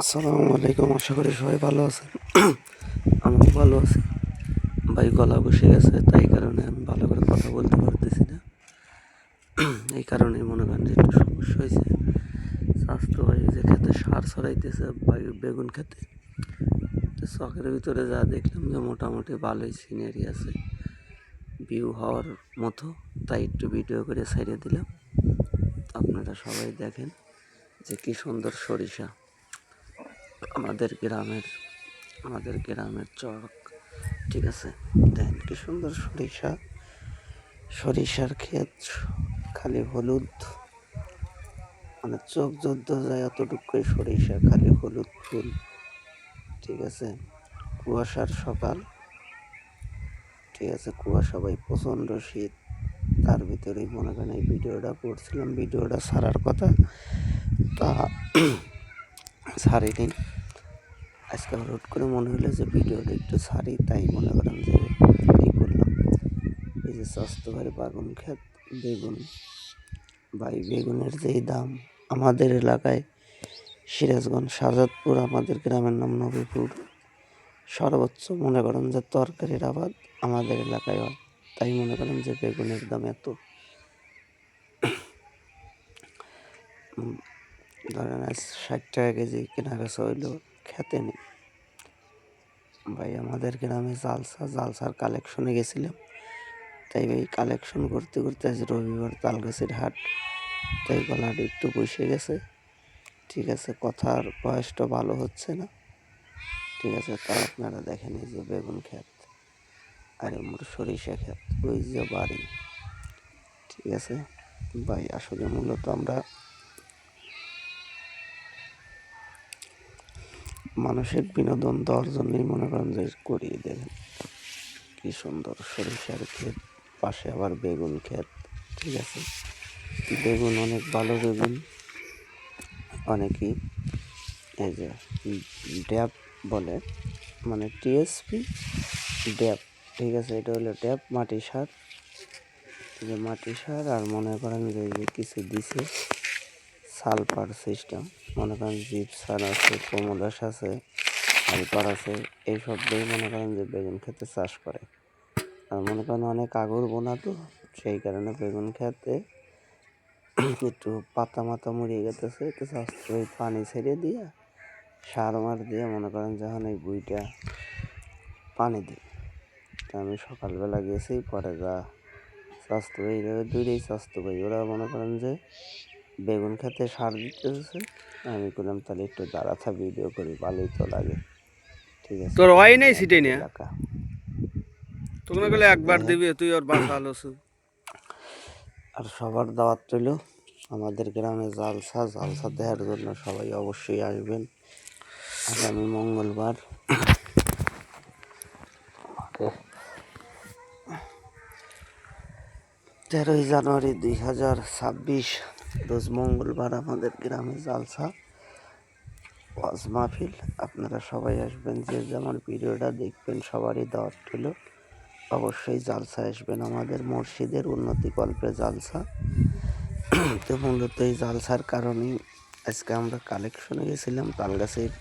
আসসালামু আলাইকুম, আশা করি সবাই ভালো আছেন। আমিও ভালো আছি। ভাই গলা বসে গেছে, তাই কারণে আমি ভালো করে কথা বলতে পারতেছি না। এই কারণে মনে করেন যে একটু সমস্যা হয়েছে। স্বাস্থ্য ভাই যে খেতে সার ছড়াইতেছে বেগুন খেতে। চকের ভিতরে যা দেখলাম যে মোটামুটি ভালোই সিনারি আছে। ভিউ হওয়ার মতো, তাই একটু ভিডিও করে ছেড়ে দিলাম। আপনারা সবাই দেখেন যে কী সুন্দর সরিষা। আমাদের গ্রামের আমাদের গ্রামের চক, ঠিক আছে? দেখেন কি সুন্দর সরিষা, সরিষার ক্ষেত, খালি হলুদ। মানে চোখ যদ্দ যায় অতটুকুই সরিষা, খালি হলুদ ফুল, ঠিক আছে? কুয়াশার সকাল, ঠিক আছে? কুয়াশা ভাই প্রচণ্ড শীত। তার ভিতরেই মনে করেন এই ভিডিওটা করছিলাম। ভিডিওটা ছাড়ার কথা। তা ছাড়িনি আজকে হঠাৎ করে মনে হলো যে ভিডিওটা একটু ছাড়ি, তাই মনে করেন যে এই করলাম। এই যে স্বাস্থ্য ঘরে বাগুন ক্ষেত বেগুন। ভাই, বেগুনের যেই দাম আমাদের এলাকায়, সিরাজগঞ্জ, শাহজাদপুর, আমাদের গ্রামের নাম নবীপুর। সর্বোচ্চ মনে করেন যে তরকারির আবাদ আমাদের এলাকায় হয়। তাই মনে করেন যে বেগুনের দাম এত। ধরেন আজ ষাট টাকা কেজি কেনা বেচা হইল, খেতে নেই। ভাই, আমাদের গ্রামে জালসা, জালসার কালেকশনে গেছিলাম। তাই ভাই, কালেকশন করতে করতে আজ রবিবার তালগাছের হাট। তাই গলাটা একটু বসে গেছে। ঠিক আছে, কথার বয়সটা ভালো হচ্ছে না। ঠিক আছে, তা আপনারা দেখেন এই যে বেগুন ক্ষেত আর মোর সরিষা ক্ষেত, ওই যে বাড়ি। ঠিক আছে, ভাই, আসলে মূলত আমরা মানুষের বিনোদন দেওয়ার জন্যই মনে করেন যে করিয়ে দেখেন কি সুন্দর সরিষার ক্ষেত, পাশে আবার বেগুন ক্ষেত, ঠিক আছে? বেগুন অনেক ভালো বেগুন, অনেকেই। এই যে ড্যাপ বলে মানে টিএসপি ড্যাপ ঠিক আছে? এটা হলো ড্যাপ মাটি সার। যে মাটি সার, আর মনে করেন যে কিছু দিছে সালফার সিস্টেম। মনে করেন জিপসার আছে, কোমোদাস আছে সালফার আছে এইসব দিয়ে মনে করেন যে বেগুন খেতে চাষ করে। আর মনে করেন অনেক আগর বোনা তো, সেই কারণে বেগুন খেতে একটু পাতা মাথা মুড়িয়ে গেতেছে, একটু ওই পানি ছেড়ে দিয়ে, সার মার দিয়ে মনে করেন যখন এই বুইটা পানি দিই আমি সকালবেলা গেছি, পরে যা স্বাস্থ্য দূরেই স্বাস্থ্য ওরা মনে করেন যে বেগুন খেতে সার দিতেছে আমি করলাম তাহলে একটু দাঁড়াথা ভিডিও করি ভালোই তো লাগে। ঠিক আছে। তোর হয় নাই সিটাই নিয়ে? তোকে না গেলে একবার দিবি তুই ওর বাসা আলো আর সবার দাওয়াত রইল। আমাদের গ্রামে জালসা জালসা দেওয়ার জন্য সবাই অবশ্যই আসবেন। আগামী মঙ্গলবার। তেরোই জানুয়ারি দুই হাজার ছাব্বিশ রোজ মঙ্গলবার আমাদের গ্রামে জালসা ওয়াজ মাহফিল। আপনারা সবাই আসবেন যে যেমন ভিডিওটা দেখবেন সবারই দাওয়াত রইল অবশ্যই জালসা আসবেন আমাদের মসজিদের উন্নতি কল্পে জালসা। তো মূলত এই জালসার কারণেই আজকে আমরা কালেকশনে গেছিলাম তালগাছের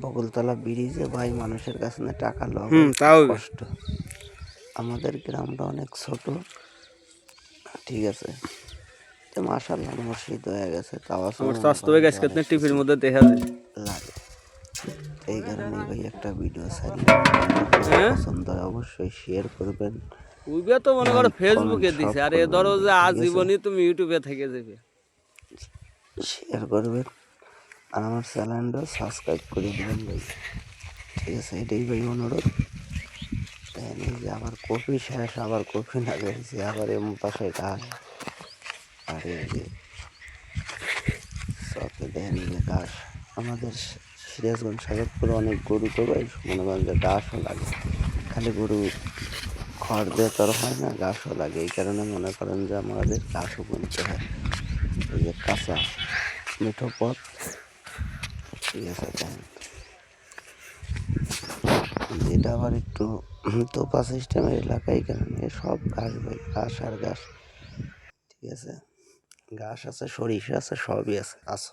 বগলতলা ব্রিজে ভাই মানুষের কাছে না টাকা লওয়া হুম কষ্ট। আমাদের গ্রামটা অনেক ছোট। ঠিক আছে। তো মাসাল্লাহ মসজিদ হয়ে গেছে তাও আছে আমার স্বাস্থ্য করেন ভাই যে আজকে অনেক টিভির মধ্যে দেখা যায়। লাগে। এই কারণে ভাই একটা ভিডিও ছাড়লে হ্যাঁ? পছন্দ হয় অবশ্যই শেয়ার করবেন। উইবে তো মনে করো ফেসবুকে সব দিছে। আর এ ধরো যে আজীবনই তুমি ইউটিউবে থেকে যাবে। শেয়ার করবেন। আর আমার চ্যানেলটা সাবস্ক্রাইব করে দেবেন ভাই। ঠিক আছে এটাই ভাই অনুরোধ। এই যে আবার কপি শেষ আবার কপি না গেছে আবার এম পাশে ঘাস যে চকে দেখেন ঘাস আমাদের সিরাজগঞ্জ সাজাদপুরে অনেক গরু তো মনে করেন যে ঘাসও লাগে। খালি গরু খড় দিয়ে তোর হয় না ঘাসও লাগে। এই কারণে মনে করেন যে আমাদের ঘাসও কিনতে হয়। এই যে কাঁচা মিঠো পথ, ঠিক আছে দেখেন এটা আবার একটু তোপা সিস্টেমের এলাকায় কারণে সব ঘাস ঘাস আর ঘাস, ঠিক আছে? ঘাস আছে সরিষা আছে সবই আছে। আসো